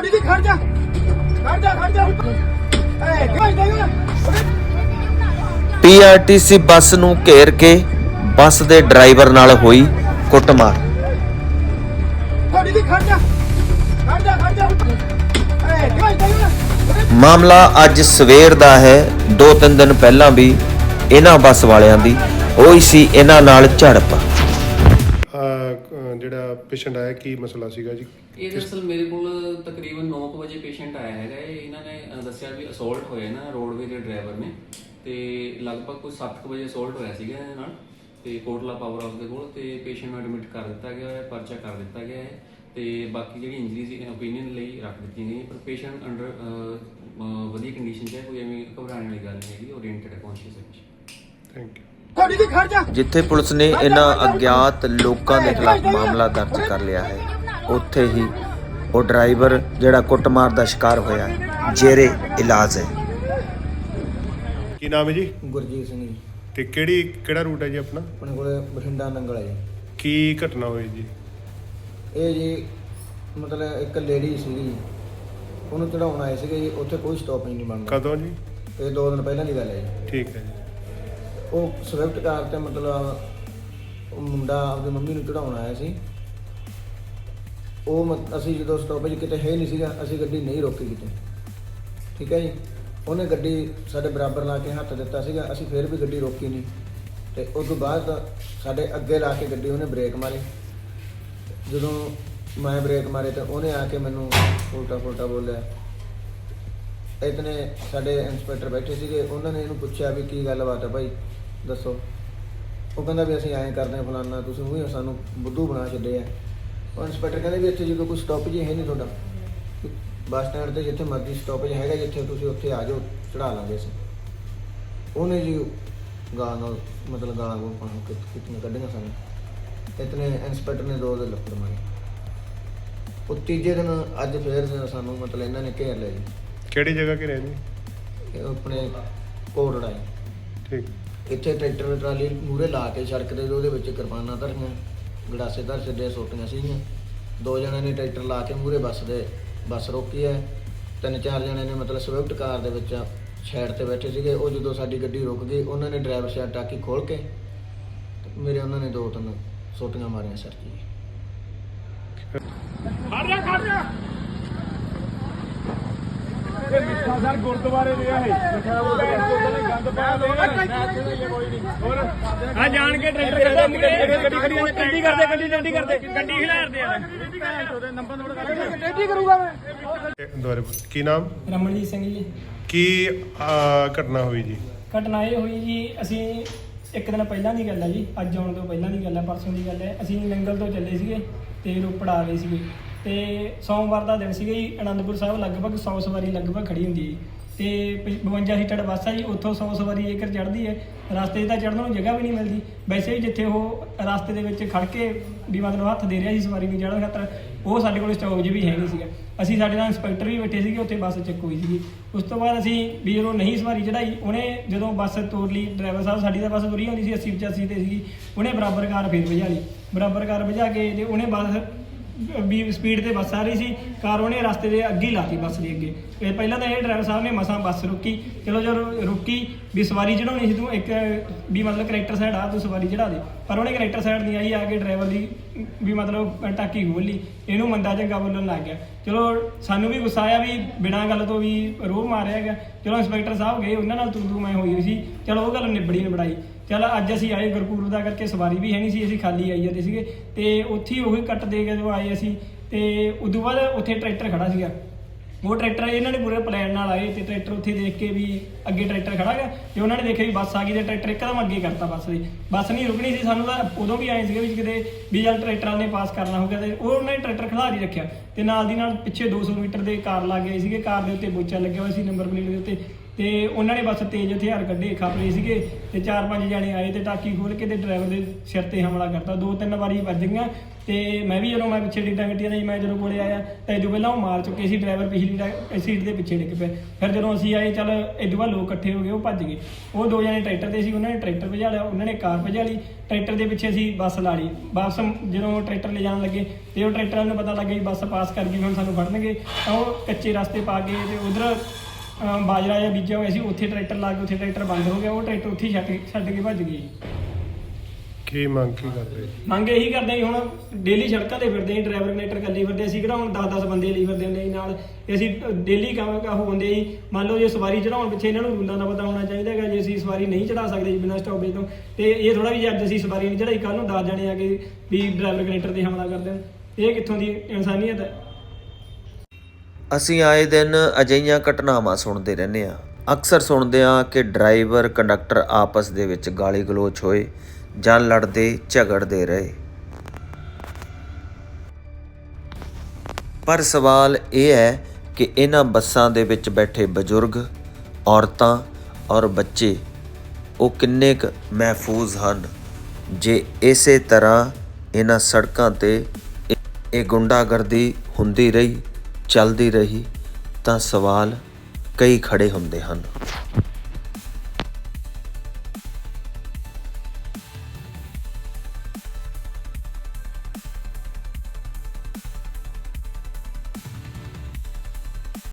ਤੁਹਾਡੀ ਦੀ ਖੜ ਜਾ। ਖੜ ਜਾ ਖੜ ਜਾ। ਏ ਕਿਉਂ ਦੇਗਾ ਪੀਆਰਟੀਸੀ ਬੱਸ ਨੂੰ ਘੇਰ ਕੇ ਬੱਸ ਦੇ ਡਰਾਈਵਰ ਨਾਲ ਹੋਈ ਕੁੱਟਮਾਰ। ਤੁਹਾਡੀ ਦੀ ਖੜ ਜਾ। ਖੜ ਜਾ ਖੜ ਜਾ। ਏ ਕਿਉਂ ਦੇਗਾ ਮਾਮਲਾ ਅੱਜ ਸਵੇਰ ਦਾ ਹੈ। ਦੋ ਤਿੰਨ ਦਿਨ ਪਹਿਲਾਂ ਵੀ ਇਹਨਾਂ ਬੱਸ ਵਾਲਿਆਂ ਦੀ। ਹੋਈ ਸੀ ਇਹਨਾਂ ਨਾਲ ਝੜਪ। ਜਿਹੜਾ ਪੇਸ਼ੈਂਟ ਆਇਆ ਕੀ ਮਸਲਾ ਸੀਗਾ ਜੀ? ਇਹ ਦਰਅਸਲ ਮੇਰੇ ਕੋਲ ਤਕਰੀਬਨ 9 ਵਜੇ ਪੇਸ਼ੈਂਟ ਆਇਆ ਹੈਗਾ ਇਹ। ਇਹਨਾਂ ਨੇ ਦੱਸਿਆ ਵੀ ਅਸੌਲਟ ਹੋਇਆ ਨਾ ਰੋਡਵੇ ਦੇ ਡਰਾਈਵਰ ਨੇ। ਤੇ ਲਗਭਗ ਕੋਈ 7 ਵਜੇ ਅਸੌਲਟ ਹੋਇਆ ਸੀਗਾ ਇਹਨਾਂ ਨਾਲ। ਤੇ ਕੋਟਲਾ ਪਾਵਰ ਹਾਊਸ ਦੇ ਕੋਲ ਤੇ ਪੇਸ਼ੈਂਟ ਨੂੰ ਐਡਮਿਟ ਕਰ ਦਿੱਤਾ ਗਿਆ ਹੈ ਪਰਚਾ ਕਰ ਦਿੱਤਾ ਗਿਆ ਹੈ। ਤੇ ਬਾਕੀ ਜਿਹੜੀ ਇੰਜਰੀ ਸੀ ਓਪੀਨੀਅਨ ਲਈ ਰੱਖ ਦਿੱਤੀ ਗਈ ਪਰ ਪੇਸ਼ੈਂਟ ਅੰਡਰ ਵਧੀਆ ਕੰਡੀਸ਼ਨ 'ਚ ਹੈ ਕੋਈ ਐਵੇਂ ਘਬਰਾਉਣ ਵਾਲੀ ਗੱਲ ਨਹੀਂ ਹੈਗੀ ਓਰੀਐਂਟਡ ਹੈ ਕੌਨਸ਼ੀਅਸ ਹੈ। ਥੈਂਕ ਯੂ ਜਿੱਥੇ ਪੁਲਿਸ ਨੇ ਇਹਨਾਂ ਅਗਿਆਤ ਲੋਕਾਂ ਦੇ ਖਿਲਾਫ ਮਾਮਲਾ ਦਰਜ ਕਰ ਲਿਆ ਹੈ। ਉੱਥੇ ਹੀ ਉਹ ਡਰਾਈਵਰ ਜਿਹੜਾ ਕੁੱਟਮਾਰ ਦਾ ਸ਼ਿਕਾਰ ਹੋਇਆ ਹੈ ਜੇਰੇ ਇਲਾਜ ਹੈ। ਕੀ ਨਾਮ ਹੈ ਜੀ? ਗੁਰਜੀਤ ਸਿੰਘ ਜੀ। ਤੇ ਕਿਹੜੀ ਕਿਹੜਾ ਰੂਟ ਹੈ ਜੀ ਆਪਣਾ? ਆਪਣੇ ਕੋਲੇ ਬਠਿੰਡਾ ਨੰਗਲ ਹੈ ਜੀ। ਕੀ ਘਟਨਾ ਹੋਈ ਜੀ? ਇਹ ਜੀ ਮਤਲਬ ਇੱਕ ਲੇਡੀ ਸੀਗੀ ਉਹਨੂੰ ਚੜਾਉਣ ਆਏ ਸੀਗੇ ਜੀ। ਉੱਥੇ ਕੋਈ ਸਟਾਪ ਨਹੀਂ ਬਣਦਾ। ਕਦੋਂ ਜੀ? ਇਹ ਦੋ ਦਿਨ ਪਹਿਲਾਂ ਦੀ ਗੱਲ ਹੈ ਜੀ। ਠੀਕ ਹੈ ਜੀ। ਉਹ ਸਵਿਫਟ ਕਾਰ ਤੇ ਮਤਲਬ ਉਹ ਮੁੰਡਾ ਆਪਦੀ ਮੰਮੀ ਨੂੰ ਚੜਾਉਣ ਆਇਆ ਸੀ। ਉਹ ਮਤ- ਅਸੀਂ ਜਦੋਂ ਸਟਾਪੇਜ ਕਿਤੇ ਹੈ ਨਹੀਂ ਸੀਗਾ, ਅਸੀਂ ਗੱਡੀ ਨਹੀਂ ਰੋਕੀ ਕਿਤੇ। ਠੀਕ ਹੈ ਜੀ? ਉਹਨੇ ਗੱਡੀ ਸਾਡੇ ਬਰਾਬਰ ਲਾ ਕੇ ਹੱਥ ਦਿੱਤਾ ਸੀਗਾ, ਅਸੀਂ ਫਿਰ ਵੀ ਗੱਡੀ ਰੋਕੀ ਨਹੀਂ। ਤੇ ਉਸ ਤੋਂ ਬਾਅਦ ਸਾਡੇ ਅੱਗੇ ਲਾ ਕੇ ਗੱਡੀ ਉਹਨੇ ਬ੍ਰੇਕ ਮਾਰੀ। ਜਦੋਂ ਮੈਂ ਬ੍ਰੇਕ ਮਾਰੇ ਤਾਂ ਉਹਨੇ ਆ ਕੇ ਮੈਨੂੰ ਉਲਟਾ ਪੁਲਟਾ ਬੋਲਿਆ। ਇਤਨੇ ਸਾਡੇ ਇੰਸਪੈਕਟਰ ਬੈਠੇ ਸੀਗੇ, ਉਹਨਾਂ ਨੇ ਇਹਨੂੰ ਪੁੱਛਿਆ ਵੀ ਕੀ ਗੱਲਬਾਤ ਹੈ ਭਾਈ? ਦੱਸੋ। ਉਹ ਕਹਿੰਦਾ ਵੀ ਅਸੀਂ ਐਂ ਕਰਦੇ ਹਾਂ ਫਲਾਨਾ ਤੁਸੀਂ ਉਹੀ ਸਾਨੂੰ ਬੁੱਧੂ ਬਣਾ ਛੱਡੇ ਆ। ਉਹ ਇੰਸਪੈਕਟਰ ਕਹਿੰਦੇ ਵੀ ਇੱਥੇ ਜਦੋਂ ਕੋਈ ਸਟਾਪੇਜ ਹੈ ਨਹੀਂ ਤੁਹਾਡਾ। ਬੱਸ ਸਟੈਂਡ ਤੇ ਜਿੱਥੇ ਮਰਜ਼ੀ ਸਟਾਪੇਜ ਹੈਗਾ ਜਿੱਥੇ ਤੁਸੀਂ ਉੱਥੇ ਆ ਜਾਓ ਚੜਾ ਲਾਂਗੇ ਅਸੀਂ। ਉਹਨੇ ਜੀ ਗਾਲਾਂ ਨਾਲ ਮਤਲਬ ਗਾਲਾਂ ਗੋਪਾਂ ਕਿਤਨੇ ਕੱਢੀਆਂ ਸਾਨੂੰ। ਇਤਨੇ ਇੰਸਪੈਕਟਰ ਨੇ ਦੋ ਦੇ ਲੱਪੜ ਮਾਰੇ। ਉਹ ਤੀਜੇ ਦਿਨ ਅੱਜ ਫੇਰ ਸਾਨੂੰ ਮਤਲਬ ਇਹਨਾਂ ਨੇ ਘੇਰ ਲਿਆ ਜੀ। ਕਿਹੜੀ ਜਗ੍ਹਾ ਕਿ ਰਹਿ ਜੀ? ਇਹ ਆਪਣੇ ਕੋੜੜਾ ਹੈ ਠੀਕ। ਇੱਥੇ ਟਰੈਕਟਰ ਟਰਾਲੀ ਮੂਰੇ ਲਾ ਕੇ ਸੜਕ ਦੇ ਉਹਦੇ ਵਿੱਚ ਕਿਰਪਾਨਾਂ ਧਰੀਆਂ, ਗੜਾਸੇ ਧਰ ਛੱਡੇ ਸੋਟੀਆਂ ਸੀਗੀਆਂ। ਦੋ ਜਣਿਆਂ ਨੇ ਟਰੈਕਟਰ ਲਾ ਕੇ ਮੂਰੇ ਬੱਸ ਦੇ, ਬੱਸ ਰੋਕੀ ਹੈ। ਤਿੰਨ ਚਾਰ ਜਣਿਆਂ ਨੇ ਮਤਲਬ ਸਵਿਫਟ ਕਾਰ ਦੇ ਵਿੱਚ ਸਾਈਡ ਤੇ ਬੈਠੇ ਸੀਗੇ। ਉਹ ਜਦੋਂ ਸਾਡੀ ਗੱਡੀ ਰੁਕ ਗਈ, ਉਹਨਾਂ ਨੇ ਡਰਾਈਵਰ ਸਾਈਡ ਟਾਕੀ ਖੋਲ ਕੇ ਤੇ ਮੇਰੇ ਉਹਨਾਂ ਨੇ ਦੋ ਤਿੰਨ ਸੋਟੀਆਂ ਮਾਰੀਆਂ ਸਰ ਜੀ ਖੜ ਜਾ ਖੜ ਜਾ ਇਹ ਮਿੱਠਾ ਸਰ ਗੁਰਦੁਆਰੇ ਦੇ ਹੈ ਮਿੱਠਾ ਬੋਲਦੇ ਗੰਦ ਪਿਆ ਹੋਰ ਆ ਜਾਣ ਕੇ ਟਰੈਕਟਰ ਕਰਦਾ ਗੱਡੀ ਖੜੀ ਨੇ ਟੈਂਡੀ ਕਰਦੇ ਗੱਡੀ ਟੈਂਡੀ ਕਰਦੇ। ਗੱਡੀ ਹਿਲਾਰਦੇ ਆ। ਟੈਂਡੀ ਕਰੂਗਾ ਮੈਂ। ਇਹ ਬੋਲੋ। ਕੀ ਨਾਮ? ਰਮਨਜੀਤ ਸਿੰਘ ਜੀ। ਕੀ ਘਟਨਾ ਹੋਈ ਜੀ? ਘਟਨਾ ਇਹ ਹੋਈ ਜੀ ਅਸੀਂ ਇੱਕ ਦਿਨ ਪਹਿਲਾਂ ਦੀ ਗੱਲ ਹੈ ਜੀ। ਅੱਜ ਆਉਣ ਤੋਂ ਪਹਿਲਾਂ ਦੀ ਗੱਲ ਹੈ ਪਰਸੋਂ ਦੀ ਗੱਲ ਹੈ ਅਸੀਂ ਨੰਗਲ ਤੋਂ ਚੱਲੇ ਸੀਗੇ ਤੇ ਰੋਪੜ ਆ ਰਹੇ ਸੀਗੇ। ਤੇ ਸੋਮਵਾਰ ਦਾ ਦਿਨ ਸੀਗਾ ਜੀ, ਅਨੰਦਪੁਰ ਸਾਹਿਬ ਲਗਭਗ 100 ਸਵਾਰੀ ਲਗਭਗ ਖੜੀ ਹੁੰਦੀ ਹੈ ਜੀ ਤੇ ਪ- 52 ਸੀਟਡ ਬੱਸ ਆ ਜੀ, ਉੱਥੋਂ 100 ਸਵਾਰੀ ਜੇਕਰ ਚੜ੍ਹਦੀ ਹੈ, ਰਸਤੇ 'ਚ ਤਾਂ ਚੜ੍ਹਨ ਨੂੰ ਜਗ੍ਹਾ ਵੀ ਨਹੀਂ ਮਿਲਦੀ। ਵੈਸੇ ਵੀ ਜਿੱਥੇ ਉਹ ਰਸਤੇ ਦੇ ਵਿੱਚ ਖੜ ਕੇ ਵੀ ਮਤਲਬ ਹੱਥ ਦੇ ਰਿਹਾ ਸੀ ਸਵਾਰੀ ਨੂੰ ਚੜ੍ਹਨ ਖਾਤਰ, ਉਹ ਸਾਡੇ ਕੋਲ ਸਟਾਪ 'ਚ ਵੀ ਹੈ ਨਹੀਂ ਸੀਗਾ। ਅਸੀਂ ਸਾਡੇ ਨਾਲ ਇੰਸਪੈਕਟਰ ਵੀ ਬੈਠੇ ਸੀਗੇ, ਉੱਥੇ ਬੱਸ ਚੱਕ ਹੋਈ ਸੀਗੀ। ਉਸ ਤੋਂ ਬਾਅਦ ਅਸੀਂ ਵੀ ਜਦੋਂ ਨਹੀਂ ਸਵਾਰੀ ਚੜਾਈ ਉਹਨੇ ਜਦੋਂ ਬੱਸ ਤੋਰ ਲਈ ਡਰਾਈਵਰ ਸਾਹਿਬ ਸਾਡੀ ਤਾਂ ਬੱਸ ਤੁਰੀ ਹੁੰਦੀ ਸੀ 80 85 ਤੇ ਸੀਗੀ, ਉਹਨੇ ਬਰਾਬਰ ਕਾਰ ਫੇਰ ਭਜਾ ਲਈ। ਬਰਾਬਰ ਕਾਰ ਭਜਾ ਕੇ ਤੇ ਉਹਨੇ ਬੱਸ ਵੀ ਸਪੀਡ ਤੇ ਬੱਸ ਆ ਰਹੀ ਸੀ, ਕਾਰ ਉਹਨੇ ਰਸਤੇ ਦੇ ਅੱਗੇ ਹੀ ਲਾਤੀ ਬੱਸ ਦੇ ਅੱਗੇ। ਇਹ ਪਹਿਲਾਂ ਤਾਂ ਇਹ ਡਰਾਈਵਰ ਸਾਹਿਬ ਨੇ ਮਸਾਂ ਬੱਸ ਰੁਕੀ। ਚਲੋ ਜਦੋਂ ਰੁਕੀ ਵੀ ਸਵਾਰੀ ਚੜਾਉਣੀ ਸੀ ਤੂੰ, ਇੱਕ ਵੀ ਮਤਲਬ ਕਰੈਕਟਰ ਸਾਈਡ ਆ, ਤੂੰ ਸਵਾਰੀ ਚੜਾ ਦੇ। ਪਰ ਉਹਨੇ ਕਰੈਕਟਰ ਸਾਈਡ ਨਹੀਂ ਆਈ, ਆ ਕੇ ਡਰਾਈਵਰ ਦੀ ਵੀ ਮਤਲਬ ਟਾਕੀ ਖੋਲੀ ਇਹਨੂੰ ਮੰਦਾ ਚੰਗਾ ਬੋਲਣ ਲੱਗ ਗਿਆ। ਚਲੋ, ਸਾਨੂੰ ਵੀ ਗੁੱਸਾ ਆਇਆ ਵੀ ਬਿਨਾਂ ਗੱਲ ਤੋਂ ਵੀ ਰੋਹ ਮਾਰਿਆ ਗਿਆ। ਚਲੋ ਇੰਸਪੈਕਟਰ ਸਾਹਿਬ ਗਏ, ਉਹਨਾਂ ਨਾਲ ਤੂੰ ਤੂੰ ਮੈਂ ਹੋਈ ਸੀ। ਚਲੋ, ਉਹ ਗੱਲ ਨਿਬੜੀ ਨਿਬੜਾਈ। ਚਲ, ਅੱਜ ਅਸੀਂ ਆਏ ਗੁਰਪੁਰਬ ਦਾ ਕਰਕੇ, ਸਵਾਰੀ ਵੀ ਹੈ ਨਹੀਂ ਸੀ, ਅਸੀਂ ਖਾਲੀ ਆਈ ਜਾਂਦੇ ਸੀਗੇ। ਤੇ ਉੱਥੇ ਉਹੀ ਕੱਟ ਦੇ ਕੇ ਜਦੋਂ ਆਏ ਅਸੀਂ। ਤੇ ਉਦੋਂ ਬਾਅਦ ਉੱਥੇ ਟਰੈਕਟਰ ਖੜਾ ਸੀਗਾ। ਉਹ ਟਰੈਕਟਰ ਇਹਨਾਂ ਨੇ ਪੂਰੇ ਪਲਾਨ ਨਾਲ ਆਏ ਤੇ ਟਰੈਕਟਰ ਉੱਥੇ ਦੇਖ ਕੇ ਵੀ ਅੱਗੇ ਟਰੈਕਟਰ ਖੜਾ ਗਿਆ ਤੇ ਉਹਨਾਂ ਨੇ ਦੇਖਿਆ ਵੀ ਬੱਸ ਆ ਗਈ ਤੇ ਟਰੈਕਟਰ ਇੱਕਦਮ ਅੱਗੇ ਕਰਤਾ ਬੱਸ ਦੇ। ਬੱਸ ਨਹੀਂ ਰੁਕਣੀ ਸੀ ਸਾਨੂੰ ਤਾਂ ਉਦੋਂ ਵੀ ਆਏ ਸੀਗੇ ਵੀ ਕਿਤੇ ਵੀ ਜਦ ਟਰੈਕਟਰਾਂ ਨੇ ਪਾਸ ਕਰਨਾ ਹੋਊਗਾ ਤੇ ਉਹ ਉਹਨਾਂ ਨੇ ਟਰੈਕਟਰ ਖੜਾ ਨਹੀਂ ਰੱਖਿਆ ਤੇ ਨਾਲ ਦੀ ਨਾਲ ਪਿੱਛੇ 200 ਮੀਟਰ ਦੇ ਕਾਰ ਲੱਗ ਗਏ ਸੀਗੇ। ਕਾਰ ਦੇ ਉੱਤੇ ਬੋਚਾ ਲੱਗਿਆ ਹੋਇਆ ਸੀ, ਨੰਬਰ ਪਲੇਟ ਦੇ ਉੱਤੇ। ਤੇ ਉਹਨਾਂ ਨੇ ਬਸ ਤੇਜ਼ ਹਥਿਆਰ ਕੱਢੇ ਖਾਪਰੇ ਸੀਗੇ ਤੇ ਚਾਰ ਪੰਜ ਜਣੇ ਆਏ ਤੇ ਟਾਕੀ ਖੋਲ ਕੇ ਤੇ ਡਰਾਈਵਰ ਦੇ ਸਿਰ ਤੇ ਹਮਲਾ ਕਰਤਾ। ਦੋ ਤਿੰਨ ਵਾਰੀ ਵੱਜ ਗਈਆਂ ਤੇ ਮੈਂ ਵੀ ਜਦੋਂ ਮੈਂ ਪਿੱਛੇ ਡਿੱਗਾਂ ਗੱਡੀਆਂ ਦੀ ਮੈਂ ਜਦੋਂ ਕੋਲੇ ਆਇਆ ਤਾਂ ਇਦੋਂ ਪਹਿਲਾਂ ਉਹ ਮਾਰ ਚੁੱਕੇ ਸੀ ਡਰਾਈਵਰ ਪਿਛਲੀ ਸੀਟ ਦੇ ਪਿੱਛੇ ਡਿੱਗ ਪਿਆ। ਫਿਰ ਜਦੋਂ ਅਸੀਂ ਆਏ, ਚੱਲ ਇਦੋਂ ਬਾਅਦ ਲੋਕ ਇਕੱਠੇ ਹੋ ਗਏ, ਉਹ ਭੱਜ ਗਏ। ਉਹ ਦੋ ਜਣੇ ਟਰੈਕਟਰ ਤੇ ਸੀ, ਉਹਨਾਂ ਨੇ ਟਰੈਕਟਰ ਭਜਾ ਲਿਆ, ਉਹਨਾਂ ਨੇ ਕਾਰ ਭਜਾ ਲਈ, ਟਰੈਕਟਰ ਦੇ ਪਿੱਛੇ ਅਸੀਂ ਬੱਸ ਲਾ ਲਈ। ਵਾਪਸ ਜਦੋਂ ਟਰੈਕਟਰ ਲੈ ਜਾਣ ਲੱਗੇ ਤੇ ਉਹ ਟਰੈਕਟਰ ਨੂੰ ਪਤਾ ਲੱਗ ਗਿਆ ਬੱਸ ਪਾਸ ਕਰ ਗਈ ਹੁਣ ਸਾਨੂੰ ਫੜਨਗੇ, ਤਾਂ ਉਹ ਕੱਚੇ ਰਸਤੇ ਪਾ ਕੇ ਤੇ ਉਧਰ ਬਾਜਰਾ ਜਾਂ ਬੀਜਿਆ ਹੋਇਆ ਸੀ ਉੱਥੇ ਟਰੈਕਟਰ ਲਾ ਕੇ ਉੱਥੇ ਟਰੈਕਟਰ ਬੰਦ ਹੋ ਗਿਆ ਉਹ ਟਰੈਕਟਰ ਉੱਥੇ ਹੀ ਛੱਡ ਕੇ ਛੱਡ ਕੇ ਭੱਜ ਗਏ ਕੀ ਮੰਗ ਕੀ ਕਰਦੇ? ਮੰਗ ਇਹੀ ਕਰਦੇ ਜੀ ਹੁਣ ਡੇਲੀ ਸੜਕਾਂ ਤੇ ਫਿਰਦੇ ਜੀ ਡਰਾਈਵਰ ਕਨੈਕਟਰ ਕੱਲੀ ਫਿਰਦੇ ਅਸੀਂ ਕਿਹੜਾ ਹੁਣ 10-10 ਬੰਦੇ ਲਈ ਫਿਰਦੇ ਹੁੰਦੇ ਜੀ ਨਾਲ। ਇਹ ਅਸੀਂ ਡੇਲੀ ਕੰਮ ਕਾ ਹੁੰਦੇ ਜੀ ਮੰਨ ਲਓ ਜੇ ਸਵਾਰੀ ਚੜਾਉਣ ਪਿੱਛੇ ਇਹਨਾਂ ਨੂੰ ਰੂਲਾਂ ਦਾ ਪਤਾ ਹੋਣਾ ਚਾਹੀਦਾ ਹੈਗਾ ਜੇ ਅਸੀਂ ਸਵਾਰੀ ਨਹੀਂ ਚੜਾ ਸਕਦੇ ਜੀ ਬਿਨਾਂ ਸਟਾਪੇਜ ਤੋਂ ਤੇ ਇਹ ਥੋੜਾ ਵੀ ਜੇ ਅੱਜ ਅਸੀਂ ਸਵਾਰੀ ਨਹੀਂ ਚੜਾਈ ਕੱਲ ਨੂੰ 10 ਜਣੇ ਆ ਕੇ ਵੀ ਡਰਾਈਵਰ ਕਨੈਕਟਰ ਤੇ ਹਮਲਾ ਕਰ ਦੇਣ। ਇਹ ਕਿੱਥੋਂ ਦੀ ਇਨਸਾਨੀਅਤ ਹੈ? ਅਸੀਂ ਆਏ ਦਿਨ ਅਜਿਹੀਆਂ ਘਟਨਾਵਾਂ ਸੁਣਦੇ ਰਹਿੰਦੇ ਆ ਅਕਸਰ ਸੁਣਦੇ ਆ ਕਿ ਡਰਾਈਵਰ, ਕੰਡਕਟਰ ਆਪਸ ਦੇ ਵਿੱਚ ਗਾਲੀ ਗਲੋਚ ਹੋਏ ਜਾਂ ਲੜਦੇ, ਝਗੜਦੇ ਰਹੇ। ਪਰ ਸਵਾਲ ਇਹ ਹੈ ਕਿ ਇਹਨਾਂ ਬੱਸਾਂ ਦੇ ਵਿੱਚ ਬੈਠੇ ਬਜ਼ੁਰਗ, ਔਰਤਾਂ ਔਰ ਬੱਚੇ, ਉਹ ਕਿੰਨੇ ਕੁ ਮਹਿਫੂਜ਼ ਹਨ? ਜੇ ਇਸੇ ਤਰ੍ਹਾਂ ਇਹਨਾਂ ਸੜਕਾਂ ਤੇ ਇਹ- ਇਹ ਗੁੰਡਾਗਰਦੀ ਹੁੰਦੀ ਰਹੀ ਚੱਲਦੀ ਰਹੀ ਤਾਂ ਸਵਾਲ ਕਈ ਖੜ੍ਹੇ ਹੁੰਦੇ ਹਨ।